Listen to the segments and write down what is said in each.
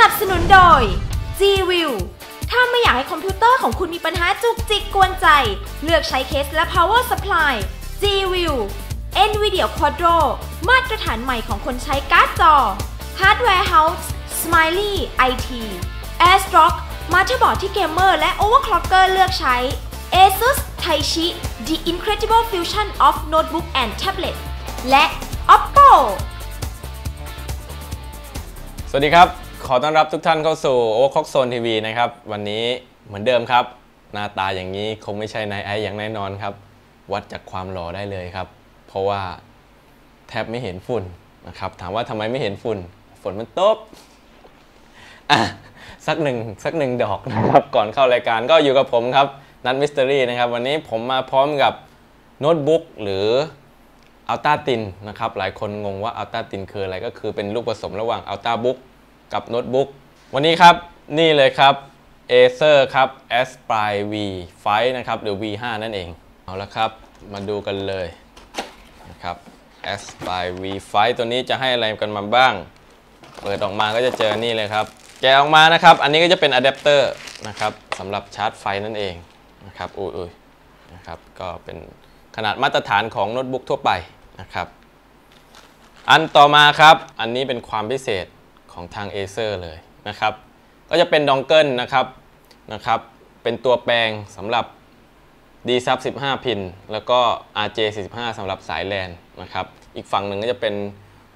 นับสนุนโดย G-View ถ้าไม่อยากให้คอมพิวเตอร์ของคุณมีปัญหาจุกจิกกวนใจ เลือกใช้เคสและ power supply G-View NVIDIA Quadro มาตรฐานใหม่ของคนใช้การ์ดจอ Hardware House Smiley IT AirStrock มาเตอร์บอร์ดที่เกมเมอร์และ overclocker เลือกใช้ ASUS Taichi The Incredible Fusion of Notebook and Tablet และ Oppo สวัสดีครับ ขอต้อนรับทุกท่านเข้าสู่โอคอกโซนทีวีนะครับ วันนี้เหมือนเดิมครับ หน้าตาอย่างนี้คงไม่ใช่นายไอซ์อย่างแน่นอนครับ วัดจากความหล่อได้เลยครับ เพราะว่าแทบไม่เห็นฝุ่นนะครับ ถามว่าทำไมไม่เห็นฝุ่น ฝนมันตกอะสักหนึ่งสักหนึ่งดอกนะครับ ก่อนเข้ารายการก็อยู่กับผมครับนัทมิสเตอรี่นะครับ วันนี้ผมมาพร้อมกับโน้ตบุ๊กหรืออัลต้าตินนะครับ หลายคนงงว่าอัลต้าตินคืออะไรก็คือเป็นลูกผสมระหว่างอัลต้าบุ๊ก กับโน้ตบุ๊กวันนี้ครับนี่เลยครับ Acer ครับ Aspire V5 นะครับหรือ V5 นั่นเอง เอาละครับ มาดูกันเลยนะครับ Aspire V5 ตัวนี้จะให้อะไรกันมาบ้าง เปิดออกมาก็จะเจอนี่เลยครับ แกะออกมานะครับ อันนี้ก็จะเป็นอะแดปเตอร์นะครับสำหรับชาร์จไฟนั่นเองนะครับอุ้ยนะครับก็เป็นขนาดมาตรฐานของโน้ตบุ๊กทั่วไปนะครับ อันต่อมาครับ อันนี้เป็นความพิเศษ ของทาง Acer เลยนะครับ ก็จะเป็นดองเกิลนะครับนะครับ เป็นตัวแปลงสำหรับ d s u b 15 พิน แล้วก็ RJ 45สำหรับสายแลนนะครับ อีกฝั่งหนึ่งก็จะเป็น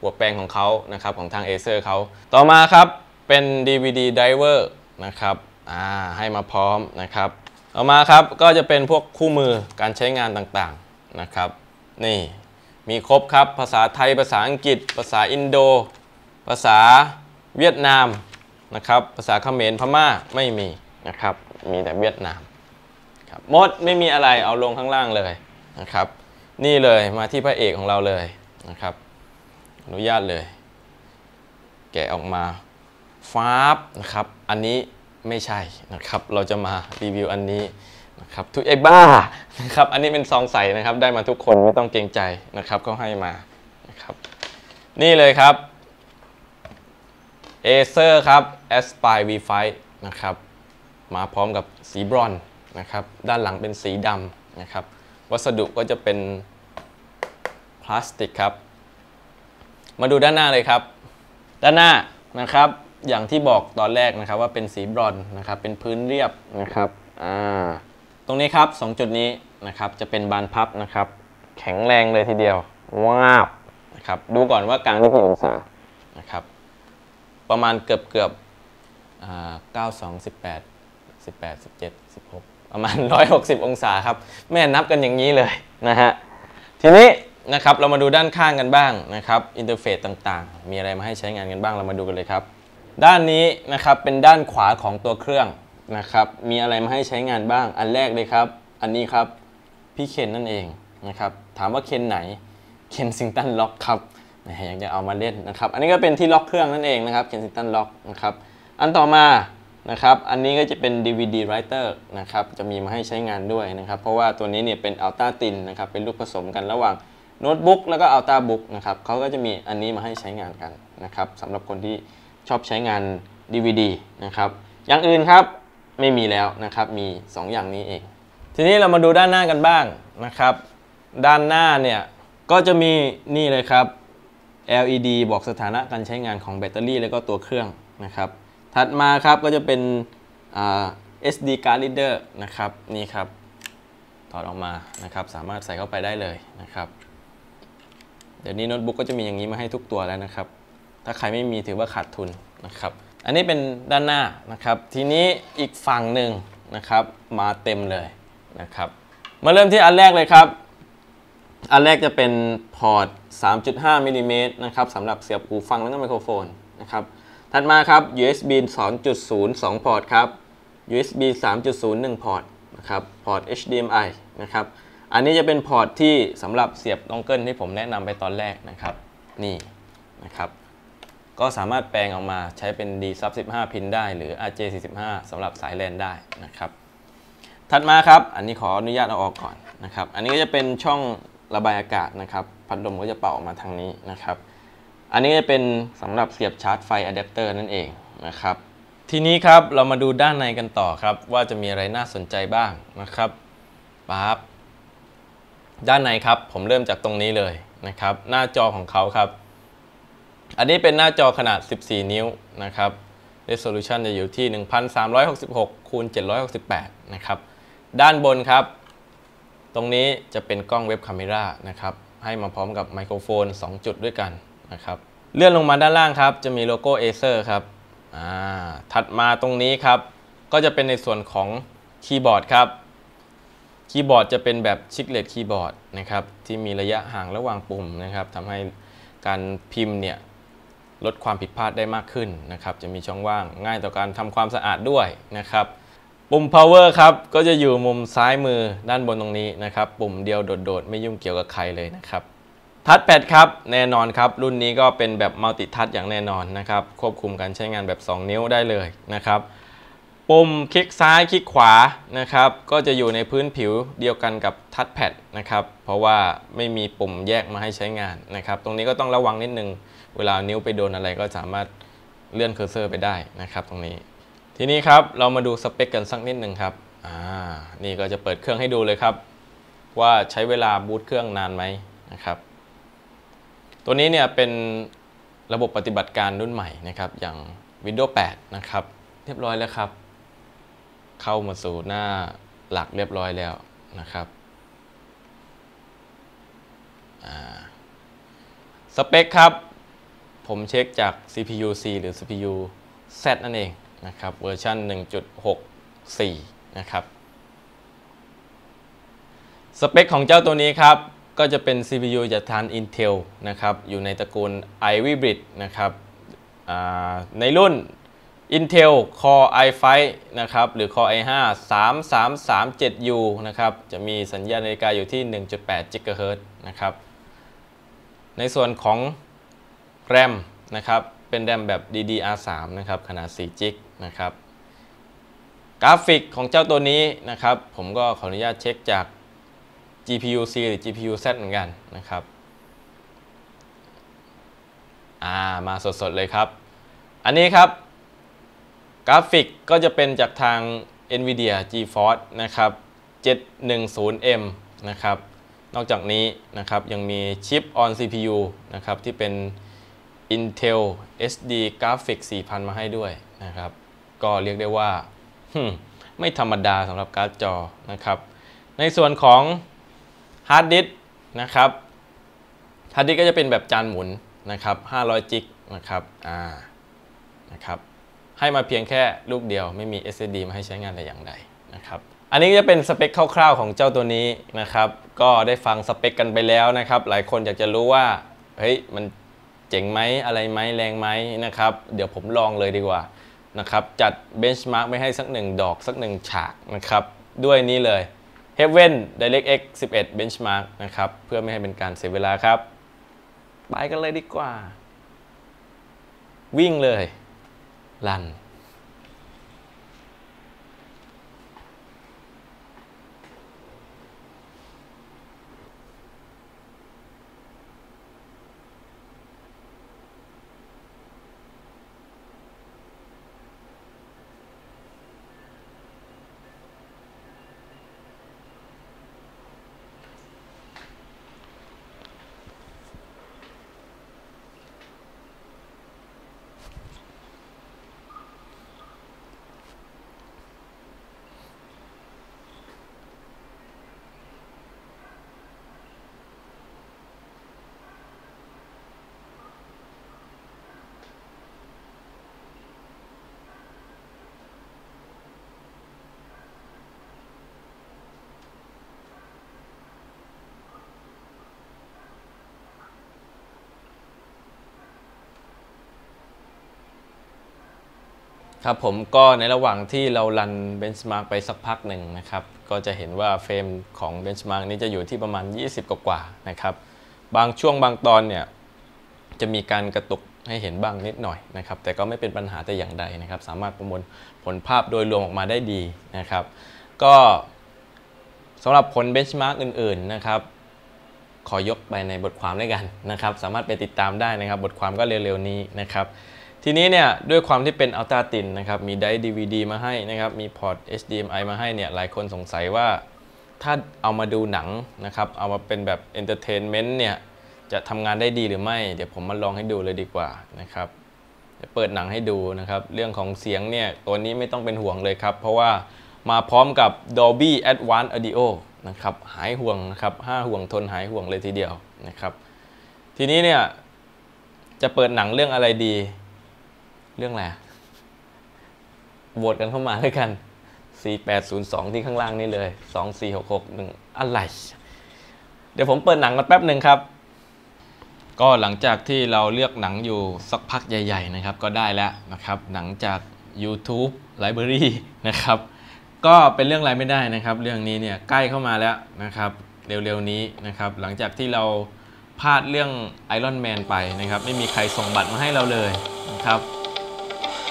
หัวแปลงของเขานะครับของทาง Acer เขาต่อมาครับเป็น DVD driver นะครับอ่าให้มาพร้อมนะครับ ต่อมาครับก็จะเป็นพวกคู่มือการใช้งานต่างๆนะครับ นี่มีครบครับ ภาษาไทย ภาษาอังกฤษ ภาษาอินโด ภาษา เวียดนามนะครับ ภาษาเขมรพม่าไม่มีนะครับ มีแต่เวียดนามครับหมดไม่มีอะไรเอาลงข้างล่างเลยนะครับ นี่เลยมาที่พระเอกของเราเลยนะครับ อนุญาตเลย แกะออกมาฟ้าบนะครับ อันนี้ไม่ใช่นะครับ เราจะมารีวิวอันนี้นะครับทุกไอ้บ้านะครับ อันนี้เป็นซองใสนะครับ ได้มาทุกคนไม่ต้องเกรงใจนะครับก็ให้มานะครับ นี่เลยครับ Acer ครับ Aspire V5 นะครับ มาพร้อมกับสีบรอนซ์นะครับ ด้านหลังเป็นสีดำนะครับ วัสดุก็จะเป็นพลาสติกครับ มาดูด้านหน้าเลยครับ ด้านหน้านะครับ อย่างที่บอกตอนแรกนะครับว่าเป็นสีบรอนซ์นะครับ เป็นพื้นเรียบนะครับอ่าตรงนี้ครับ 2 จุดนี้นะครับ จะเป็นบานพับนะครับ แข็งแรงเลยทีเดียวว้าวนะครับ ดูก่อนว่ากลางที่กี่องศานะครับ ประมาณเกือบเกือบเก้าสองสิบแปดสิบแปดสิบเจ็ดสิบหกประมาณ160องศาครับ แม่นับกันอย่างนี้เลยนะฮะ ทีนี้นะครับเรามาดูด้านข้างกันบ้างนะครับอินเทอร์เฟซต่างๆ มีอะไรมาให้ใช้งานกันบ้างเรามาดูกันเลยครับ ด้านนี้นะครับเป็นด้านขวาของตัวเครื่องนะครับมีอะไรมาให้ใช้งานบ้าง อันแรกเลยครับ อันนี้ครับพี่เคนนั่นเองนะครับถามว่าเคนไหนเคนซิงตันล็อกครับ อยากจะเอามาเล่นนะครับ อันนี้ก็เป็นที่ล็อกเครื่องนั่นเองนะครับเคนซิงตันล็อกนะครับ อันต่อมานะครับ อันนี้ก็จะเป็น DVD writer นะครับ จะมีมาให้ใช้งานด้วยนะครับ เพราะว่าตัวนี้เนี่ยเป็น Ultra Thin นะครับ เป็นลูกผสมกันระหว่างโน้ตบุ๊กแล้วก็ Ultra Book นะครับเขาก็จะมีอันนี้มาให้ใช้งานกันนะครับสำหรับคนที่ชอบใช้งาน DVD นะครับ อย่างอื่นครับไม่มีแล้วนะครับ มี 2 อย่างนี้เอง ทีนี้เรามาดูด้านหน้ากันบ้างนะครับ ด้านหน้าเนี่ยก็จะมีนี่เลยครับ LED บอกสถานะการใช้งานของแบตเตอรี่แล้วก็ตัวเครื่องนะครับ ถัดมาครับก็จะเป็น SD card reader นะครับนี่ครับถอดออกมานะครับ สามารถใส่เข้าไปได้เลยนะครับ เดี๋ยวนี้โน้ตบุ๊กก็จะมีอย่างนี้มาให้ทุกตัวแล้วนะครับ ถ้าใครไม่มีถือว่าขาดทุนนะครับ อันนี้เป็นด้านหน้านะครับ ทีนี้อีกฝั่งหนึ่งนะครับมาเต็มเลยนะครับ มาเริ่มที่อันแรกเลยครับ อันแรกจะเป็นพอร์ต 3.5 มิลลิเมตรนะครับสำหรับเสียบหูฟังแล้วก็ไมโครโฟนนะครับ ถัดมาครับ USB 2.0 2 พอร์ตครับ USB 3.0 1 พอร์ตนะครับ พอร์ต HDMI นะครับ อันนี้จะเป็นพอร์ตที่สำหรับเสียบดองเกิลที่ผมแนะนำไปตอนแรกนะครับ นี่นะครับ ก็สามารถแปลงออกมาใช้เป็น D sub 15 พินได้หรือ RJ 45สำหรับสายแลนได้นะครับ ถัดมาครับ อันนี้ขออนุญาตเอาออกก่อนนะครับ อันนี้ก็จะเป็นช่อง ระบายอากาศนะครับ พัดลมก็จะเป่าออกมาทางนี้นะครับ อันนี้จะเป็นสำหรับเสียบชาร์จไฟอะแดปเตอร์นั่นเองนะครับ ทีนี้ครับเรามาดูด้านในกันต่อครับ ว่าจะมีอะไรน่าสนใจบ้างนะครับปั๊บด้านในครับผมเริ่มจากตรงนี้เลยนะครับ หน้าจอของเขาครับ อันนี้เป็นหน้าจอขนาด 14 นิ้วนะครับ resolution จะอยู่ที่ 1366คูณ768 นะครับ ด้านบนครับ ตรงนี้จะเป็นกล้องเว็บคาเมรานะครับ ให้มาพร้อมกับไมโครโฟน 2 จุดด้วยกันนะครับ เลื่อนลงมาด้านล่างครับ จะมีโลโก้ Acer ครับอ่าถัดมาตรงนี้ครับ ก็จะเป็นในส่วนของคีย์บอร์ดครับ คีย์บอร์ดจะเป็นแบบชิคเลตคีย์บอร์ดนะครับ ที่มีระยะห่างระหว่างปุ่มนะครับทำให้การพิมพ์เนี่ยลดความผิดพลาดได้มากขึ้นนะครับ จะมีช่องว่างง่ายต่อการทำความสะอาดด้วยนะครับ ปุ่ม power ครับ ก็จะอยู่มุมซ้ายมือด้านบนตรงนี้นะครับ ปุ่มเดียวโดดๆ ไม่ยุ่งเกี่ยวกับใครเลยนะครับทัชแพดครับ แน่นอนครับ รุ่นนี้ก็เป็นแบบมัลติทัชอย่างแน่นอนนะครับ ควบคุมการใช้งานแบบ 2 นิ้วได้เลยนะครับ ปุ่มคลิกซ้ายคลิกขวานะครับ ก็จะอยู่ในพื้นผิวเดียวกันกับทัชแพดนะครับ เพราะว่าไม่มีปุ่มแยกมาให้ใช้งานนะครับ ตรงนี้ก็ต้องระวังนิดนึง เวลานิ้วไปโดนอะไรก็สามารถเลื่อนเคอร์เซอร์ไปได้นะครับ ตรงนี้ ทีนี้ครับเรามาดูสเปคกันสักนิดหนึ่งครับอ่านี่ก็จะเปิดเครื่องให้ดูเลยครับ ว่าใช้เวลาบูตเครื่องนานไหมนะครับ ตัวนี้เนี่ยเป็นระบบปฏิบัติการรุ่นใหม่นะครับ อย่าง Windows 8 นะครับ เรียบร้อยแล้วครับ เข้ามาสู่หน้าหลักเรียบร้อยแล้วนะครับสเปคครับ ผมเช็คจาก CPU C หรือ CPU Z นั่นเอง นะครับเวอร์ชัน1.64 นะครับ สเปคของเจ้าตัวนี้ครับ ก็จะเป็น CPU จากทาน Intel นะครับ อยู่ในตระกูล Ivy Bridge นะครับในรุ่น Intel Core i5 นะครับ หรือ Core i5 3337U นะครับ จะมีสัญญาณนาฬิกาอยู่ที่ 1.8 GHz นะครับ ในส่วนของ RAM นะครับ เป็น RAM แบบ DDR3 นะครับขนาด4 g นะครับกราฟิกของเจ้าตัวนี้นะครับ ผมก็ขออนุญาตเช็คจาก GPU C หรือ GPU Z เหมือนกันนะครับอ่ามาสดๆเลยครับ อันนี้ครับ กราฟิกก็จะเป็นจากทาง NVIDIA GeForce นะครับ 710M นะครับ นอกจากนี้นะครับยังมีชิป on CPU นะครับที่เป็น Intel SD Graphics 4000 มาให้ด้วยนะครับ ก็เรียกได้ว่า ไม่ธรรมดาสำหรับการ์ดจอนะครับ ในส่วนของฮาร์ดดิสนะครับฮาร์ดดิสก็จะเป็นแบบจานหมุนนะครับ500จิกนะครับอ่านะครับให้มาเพียงแค่ลูกเดียวไม่มี SSD มาให้ใช้งานแต่อย่างใดนะครับอันนี้จะเป็นสเปคคร่าวๆของเจ้าตัวนี้นะครับ ก็ได้ฟังสเปคกันไปแล้วนะครับ หลายคนอยากจะรู้ว่าเฮ้ยมัน เจ๋งไหมอะไรไหมแรงไหมนะครับ เดี๋ยวผมลองเลยดีกว่านะครับ จัดเบนช์มาร์กไม่ให้สักหนึ่งดอกสักหนึ่งฉากนะครับ ด้วยนี้เลย Heaven DirectX 11 Benchmark นะครับ เพื่อไม่ให้เป็นการเสียเวลาครับ ไปกันเลยดีกว่า วิ่งเลย ลัน ครับผมก็ในระหว่างที่เรารันเบนช์มาร์กไปสักพักหนึ่งนะครับก็จะเห็นว่าเฟรมของเบนช์มาร์กนี้จะอยู่ที่ประมาณ 20 กว่าๆนะครับบางช่วงบางตอนเนี่ยจะมีการกระตุกให้เห็นบ้างนิดหน่อยนะครับแต่ก็ไม่เป็นปัญหาแต่อย่างใดนะครับ สามารถประมวลผลภาพโดยรวมออกมาได้ดีนะครับ ก็สำหรับผลเบนช์มาร์กอื่นๆนะครับขอยกไปในบทความด้วยกันนะครับ สามารถไปติดตามได้นะครับ บทความก็เร็วๆนี้นะครับ ทีนี้เนี่ยด้วยความที่เป็นอัลต a าตินนะครับมีไดร์ DVD มาให้นะครับมีพอร์ต HDMI มาให้เนี่ยหลายคนสงสัยว่าถ้าเอามาดูหนังนะครับเอามาเป็นแบบเอนเตอร์เทนเมนต์เนี่ยจะทำงานได้ดีหรือไม่ เดี๋ยวผมมาลองให้ดูเลยดีกว่านะครับเดี๋ยวเปิดหนังให้ดูนะครับ เรื่องของเสียงเนี่ยตัวนี้ไม่ต้องเป็นห่วงเลยครับ เพราะว่ามาพร้อมกับ Dolby Advanced Audio นะครับหายห่วงนะครับ5ห่วงทนหายห่วงเลยทีเดียวนะครับ ทีนี้เนี่ยจะเปิดหนังเรื่องอะไรดี เรื่องอะไรโหวตกันเข้ามาด้วยกัน 4802 ที่ข้างล่างนี่เลย 24661 อะไร เดี๋ยวผมเปิดหนังกันแป๊บหนึ่งครับ ก็หลังจากที่เราเลือกหนังอยู่สักพักใหญ่ ๆ นะครับ ก็ได้แล้วนะครับ หนังจาก YouTube Library นะครับ ก็เป็นเรื่องอะไรไม่ได้นะครับ เรื่องนี้เนี่ยใกล้เข้ามาแล้วนะครับ เร็วๆนี้นะครับ หลังจากที่เราพลาดเรื่อง Iron Man ไปนะครับ ไม่มีใครส่งบัตรมาให้เราเลยนะครับ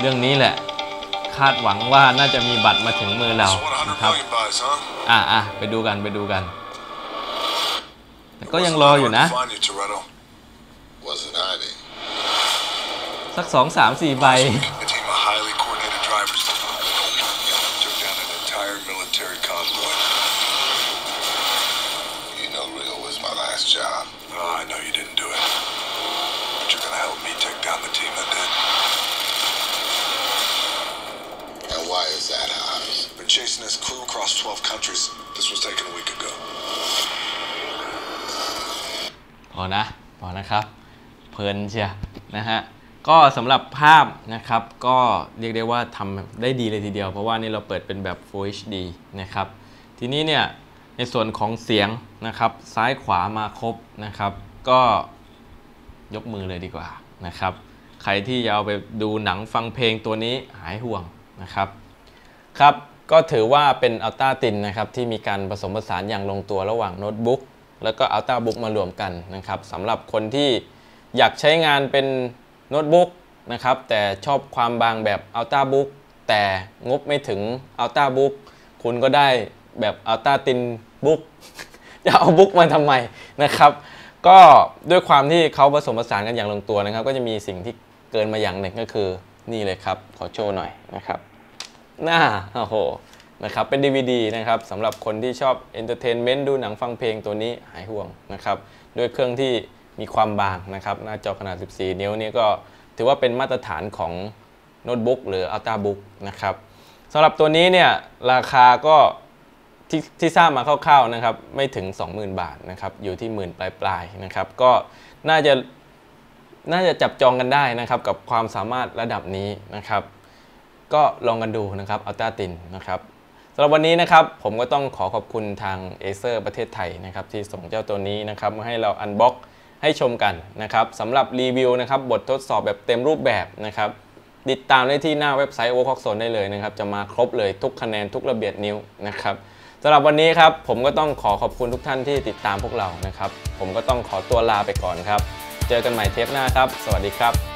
เรื่องนี้แหละคาดหวังว่าน่าจะมีบัตรมาถึงมือเรานะครับอะอะไปดูกันไปดูกัน แต่ก็ยังรออยู่นะ สักสองสามสี่ใบ อนะพอนะครับ เพลินเชียนะฮะก็สำหรับภาพนะครับก็เรียกได้ว่าทำได้ดีเลยทีเดียว เพราะว่านี่เราเปิดเป็นแบบ Full HD นะครับ ทีนี้เนี่ยในส่วนของเสียงนะครับซ้ายขวามาครบนะครับ ก็ยกมือเลยดีกว่านะครับ ใครที่จะเอาไปดูหนังฟังเพลงตัวนี้หายห่วงนะครับครับ ก็ถือว่าเป็นอัลต้าตินนะครับที่มีการผสมผสานอย่างลงตัวระหว่างโน้ตบุ๊ก แล้วก็อัลต้าบุ๊กมารวมกันนะครับสำหรับคนที่อยากใช้งานเป็นโน้ตบุ๊กนะครับแต่ชอบความบางแบบอัลต้าบุ๊กแต่งบไม่ถึงอัลต้าบุ๊กคุณก็ได้แบบอัลต้าตินบุ๊กจะเอาบุ๊กมาทำไมนะครับ ก็ด้วยความที่เขาผสมผสานกันอย่างลงตัวนะครับ ก็จะมีสิ่งที่เกินมาอย่างหนึ่งก็คือนี่เลยครับ ขอโชว์หน่อยนะครับ หน้าโอ้โห นะครับเป็น DVD นะครับสำหรับคนที่ชอบเอนเตอร์เทนเมนต์ดูหนังฟังเพลงตัวนี้หายห่วงนะครับด้วยเครื่องที่มีความบางนะครับหน้าจอขนาด 14 นิ้วนี่ก็ถือว่าเป็นมาตรฐานของโน้ตบุ๊กหรือ Ultrabook นะครับสำหรับตัวนี้เนี่ยราคาก็ที่ที่ทราบมาคร่าวๆนะครับไม่ถึง 20,000 บาทนะครับอยู่ที่หมื่นปลายๆนะครับก็น่าจะน่าจะจับจองกันได้นะครับกับความสามารถระดับนี้นะครับ ก็ลองกันดูนะครับอัลต้าตินนะครับำหรับวันนี้นะครับผมก็ต้องขอขอบคุณทางเอเซอร์ประเทศไทยนะครับที่ส่งเจ้าตัวนี้นะครับมาให้เราอันบ็อกให้ชมกันนะครับสำหรับรีวิวนะครับบททดสอบแบบเต็มรูปแบบนะครับติดตามได้ที่หน้าเว็บไซต์ o v e r c l o c k Zone ได้เลยนะครับ จะมาครบเลยทุกคะแนนทุกระเบียดนิ้วนะครับสำหรับวันนี้ครับผมก็ต้องขอขอบคุณทุกท่านที่ติดตามพวกเรานะครับ ผมก็ต้องขอตัวลาไปก่อนครับ เจอกันใหม่เทปหน้าครับ สวัสดีครับ